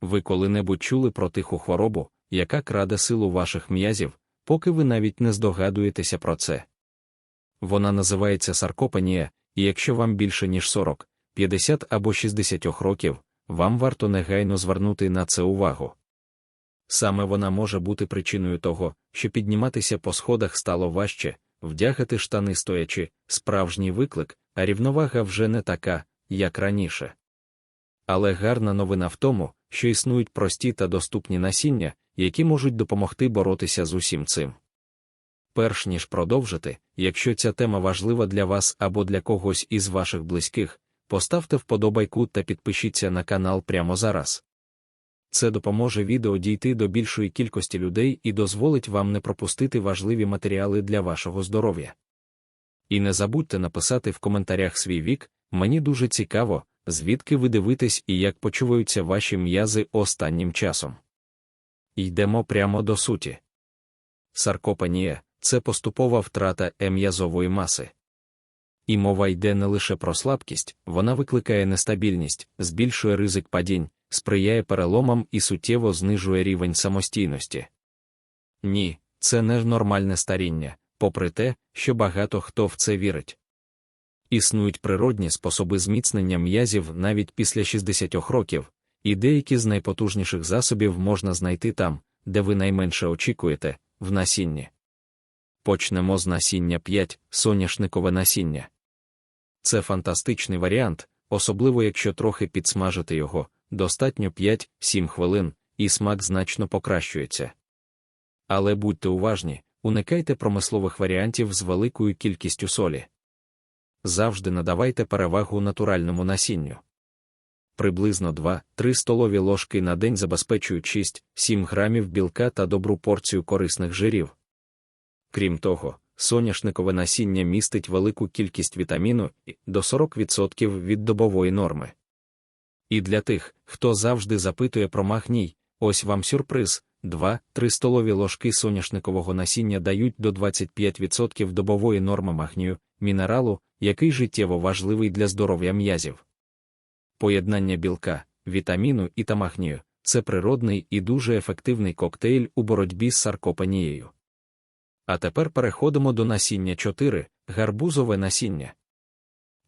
Ви коли-небудь чули про тиху хворобу, яка краде силу ваших м'язів, поки ви навіть не здогадуєтеся про це. Вона називається саркопанія, і якщо вам більше ніж 40, 50 або 60 років, вам варто негайно звернути на це увагу. Саме вона може бути причиною того, що підніматися по сходах стало важче, вдягати штани стоячи, справжній виклик, а рівновага вже не така, як раніше. Але гарна новина в тому, що існують прості та доступні насіння, які можуть допомогти боротися з усім цим. Перш ніж продовжити, якщо ця тема важлива для вас або для когось із ваших близьких, поставте вподобайку та підпишіться на канал прямо зараз. Це допоможе відео дійти до більшої кількості людей і дозволить вам не пропустити важливі матеріали для вашого здоров'я. І не забудьте написати в коментарях свій вік, мені дуже цікаво, звідки ви дивитесь і як почуваються ваші м'язи останнім часом. Йдемо прямо до суті. Саркопанія це поступова втрата м'язової маси. І мова йде не лише про слабкість, вона викликає нестабільність, збільшує ризик падінь, сприяє переломам і суттєво знижує рівень самостійності. Ні, це не нормальне старіння, попри те, що багато хто в це вірить. Існують природні способи зміцнення м'язів навіть після 60 років, і деякі з найпотужніших засобів можна знайти там, де ви найменше очікуєте, в насінні. Почнемо з насіння 5, соняшникове насіння. Це фантастичний варіант, особливо якщо трохи підсмажити його, достатньо 5-7 хвилин, і смак значно покращується. Але будьте уважні, уникайте промислових варіантів з великою кількістю солі. Завжди надавайте перевагу натуральному насінню. Приблизно 2-3 столові ложки на день забезпечують 6-7 грамів білка та добру порцію корисних жирів. Крім того, соняшникове насіння містить велику кількість вітаміну до 40% від добової норми. І для тих, хто завжди запитує про магній, ось вам сюрприз: 2-3 столові ложки соняшникового насіння дають до 25% добової норми магнію, мінералу, який життєво важливий для здоров'я м'язів. Поєднання білка, вітаміну і та магнію це природний і дуже ефективний коктейль у боротьбі з саркопанією. А тепер переходимо до насіння 4, гарбузове насіння.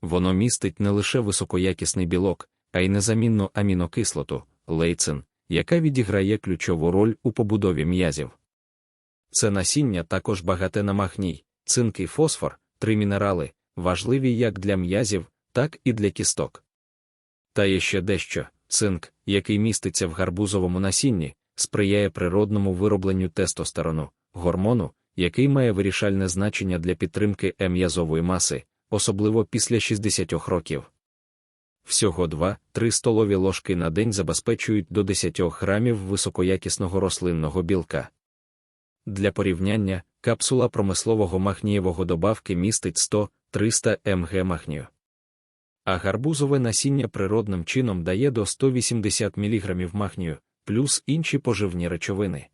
Воно містить не лише високоякісний білок, а й незамінну амінокислоту, лейцин, яка відіграє ключову роль у побудові м'язів. Це насіння також багате на магній, цинк і фосфор, три мінерали, важливі як для м'язів, так і для кісток. Та є ще дещо цинк, який міститься в гарбузовому насінні, сприяє природному виробленню тестостерону, гормону, який має вирішальне значення для підтримки м'язової маси, особливо після 60 років. Всього 2-3 столові ложки на день забезпечують до 10 грамів високоякісного рослинного білка. Для порівняння, капсула промислового магнієвого добавки містить 100-300 мг магнію. А гарбузове насіння природним чином дає до 180 мг магнію, плюс інші поживні речовини.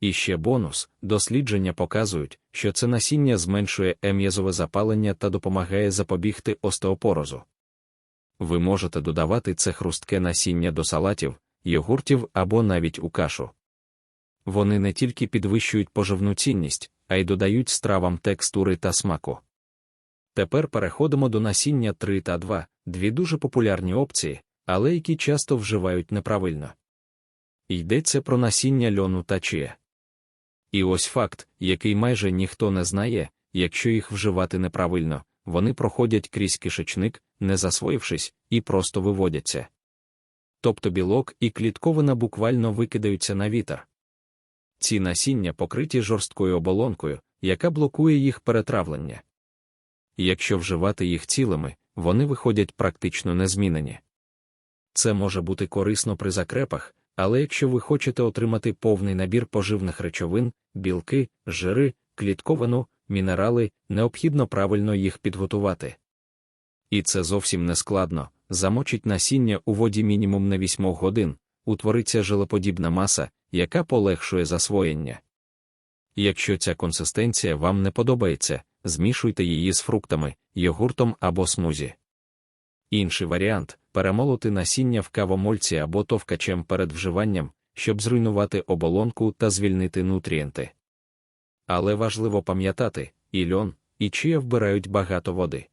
І ще бонус: дослідження показують, що це насіння зменшує ем'язове запалення та допомагає запобігти остеопорозу. Ви можете додавати це хрустке насіння до салатів, йогуртів або навіть у кашу. Вони не тільки підвищують поживну цінність, а й додають стравам текстури та смаку. Тепер переходимо до насіння 3 та 2, дві дуже популярні опції, але які часто вживають неправильно. Йдеться про насіння льону та чия. І ось факт, який майже ніхто не знає, якщо їх вживати неправильно, вони проходять крізь кишечник, не засвоївшись, і просто виводяться. Тобто білок і клітковина буквально викидаються на вітер. Ці насіння покриті жорсткою оболонкою, яка блокує їх перетравлення. Якщо вживати їх цілими, вони виходять практично незмінені. Це може бути корисно при закрепах, але якщо ви хочете отримати повний набір поживних речовин, білки, жири, клітковину, мінерали, необхідно правильно їх підготувати. І це зовсім не складно. Замочить насіння у воді мінімум на 8 годин, утвориться жилоподібна маса, яка полегшує засвоєння. Якщо ця консистенція вам не подобається, змішуйте її з фруктами, йогуртом або смузі. Інший варіант перемолоти насіння в кавомольці або товкачем перед вживанням, щоб зруйнувати оболонку та звільнити нутрієнти. Але важливо пам'ятати, і льон, і чия вбирають багато води.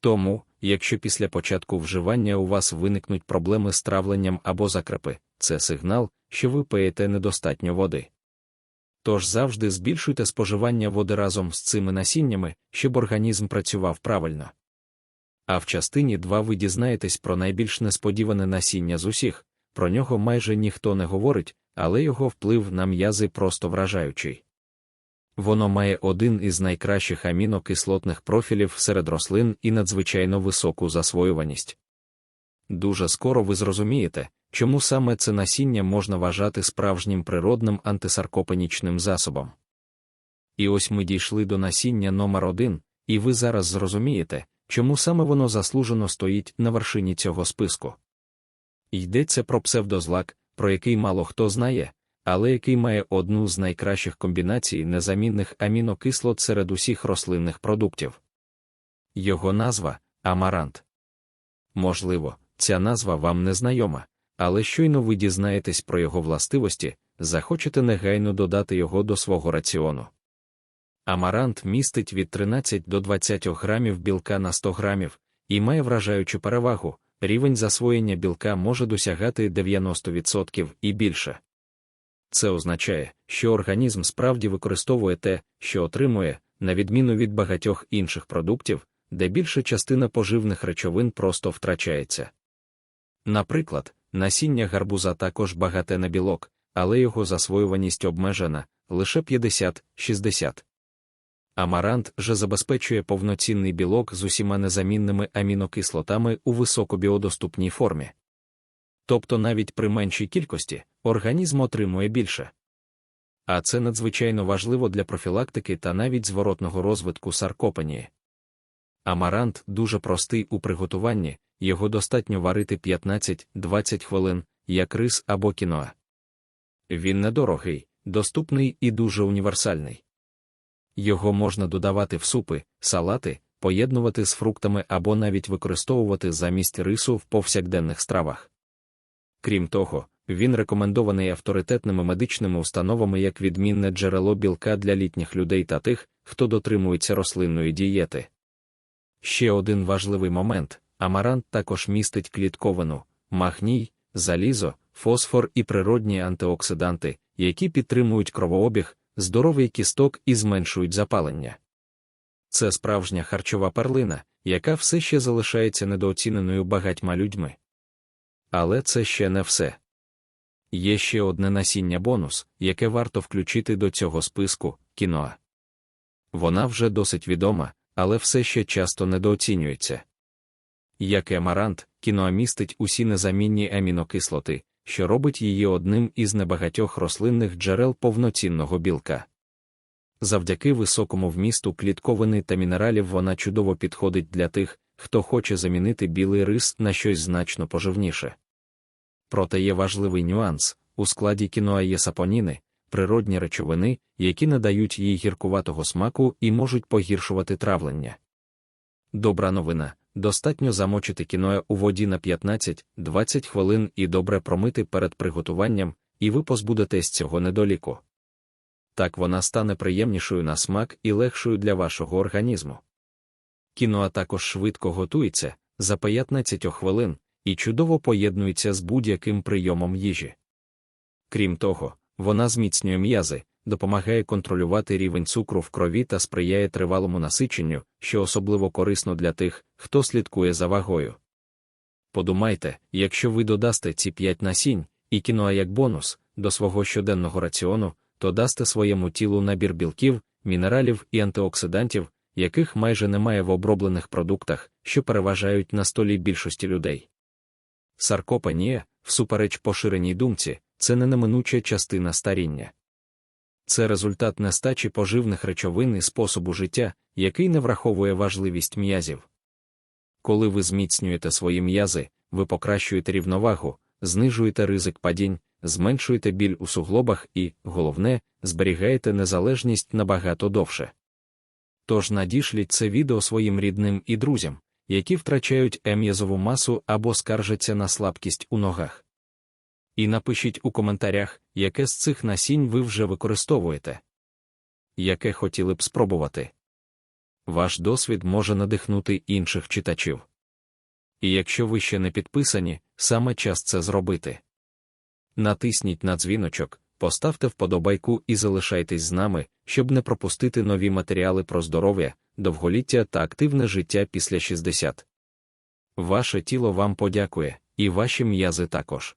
Тому, якщо після початку вживання у вас виникнуть проблеми з травленням або закрепи, це сигнал, що ви пиєте недостатньо води. Тож завжди збільшуйте споживання води разом з цими насіннями, щоб організм працював правильно. А в частині 2 ви дізнаєтесь про найбільш несподіване насіння з усіх, про нього майже ніхто не говорить, але його вплив на м'язи просто вражаючий. Воно має один із найкращих амінокислотних профілів серед рослин і надзвичайно високу засвоюваність. Дуже скоро ви зрозумієте, чому саме це насіння можна вважати справжнім природним антисаркопенічним засобом. І ось ми дійшли до насіння номер 1 і ви зараз зрозумієте, чому саме воно заслужено стоїть на вершині цього списку. Йдеться про псевдозлак, про який мало хто знає, але який має одну з найкращих комбінацій незамінних амінокислот серед усіх рослинних продуктів. Його назва амарант. Можливо, ця назва вам не знайома, але щойно ви дізнаєтесь про його властивості, захочете негайно додати його до свого раціону. Амарант містить від 13 до 20 грамів білка на 100 грамів і має вражаючу перевагу, рівень засвоєння білка може досягати 90% і більше. Це означає, що організм справді використовує те, що отримує, на відміну від багатьох інших продуктів, де більша частина поживних речовин просто втрачається. Наприклад, насіння гарбуза також багате на білок, але його засвоюваність обмежена лише 50-60. Амарант же забезпечує повноцінний білок з усіма незамінними амінокислотами у високобіодоступній формі. Тобто навіть при меншій кількості організм отримує більше. А це надзвичайно важливо для профілактики та навіть зворотного розвитку саркопенії. Амарант дуже простий у приготуванні, його достатньо варити 15-20 хвилин, як рис або кіноа. Він недорогий, доступний і дуже універсальний. Його можна додавати в супи, салати, поєднувати з фруктами або навіть використовувати замість рису в повсякденних стравах. Крім того, він рекомендований авторитетними медичними установами як відмінне джерело білка для літніх людей та тих, хто дотримується рослинної дієти. Ще один важливий момент амарант також містить клітковину, магній, залізо, фосфор і природні антиоксиданти, які підтримують кровообіг, здоровий кісток і зменшують запалення. Це справжня харчова перлина, яка все ще залишається недооціненою багатьма людьми. Але це ще не все. Є ще одне насіння бонус, яке варто включити до цього списку кіноа. Вона вже досить відома, але все ще часто недооцінюється. Як і амарант, кіноа містить усі незамінні амінокислоти, що робить її одним із небагатьох рослинних джерел повноцінного білка. Завдяки високому вмісту клітковини та мінералів вона чудово підходить для тих, хто хоче замінити білий рис на щось значно поживніше. Проте є важливий нюанс у складі кіноа є сапоніни, природні речовини, які надають їй гіркуватого смаку і можуть погіршувати травлення. Добра новина достатньо замочити кіноя у воді на 15-20 хвилин і добре промити перед приготуванням, і ви позбудетесь цього недоліку. Так вона стане приємнішою на смак і легшою для вашого організму. Кіноа також швидко готується за 15 хвилин і чудово поєднується з будь-яким прийомом їжі. Крім того, вона зміцнює м'язи, допомагає контролювати рівень цукру в крові та сприяє тривалому насиченню, що особливо корисно для тих, хто слідкує за вагою. Подумайте, якщо ви додасте ці 5 насінь і кіноа як бонус до свого щоденного раціону, то дасте своєму тілу набір білків, мінералів і антиоксидантів, яких майже немає в оброблених продуктах, що переважають на столі більшості людей. Саркопанія, всупереч поширеній думці, це не неминуча частина старіння. Це результат нестачі поживних речовин і способу життя, який не враховує важливість м'язів. Коли ви зміцнюєте свої м'язи, ви покращуєте рівновагу, знижуєте ризик падінь, зменшуєте біль у суглобах і, головне, зберігаєте незалежність набагато довше. Тож надішліть це відео своїм рідним і друзям, які втрачають ем'язову масу або скаржаться на слабкість у ногах. І напишіть у коментарях, яке з цих насінь ви вже використовуєте, яке хотіли б спробувати. Ваш досвід може надихнути інших читачів. І якщо ви ще не підписані, саме час це зробити. Натисніть на дзвіночок, поставте вподобайку і залишайтесь з нами, щоб не пропустити нові матеріали про здоров'я, довголіття та активне життя після 60. Ваше тіло вам подякує, і ваші м'язи також.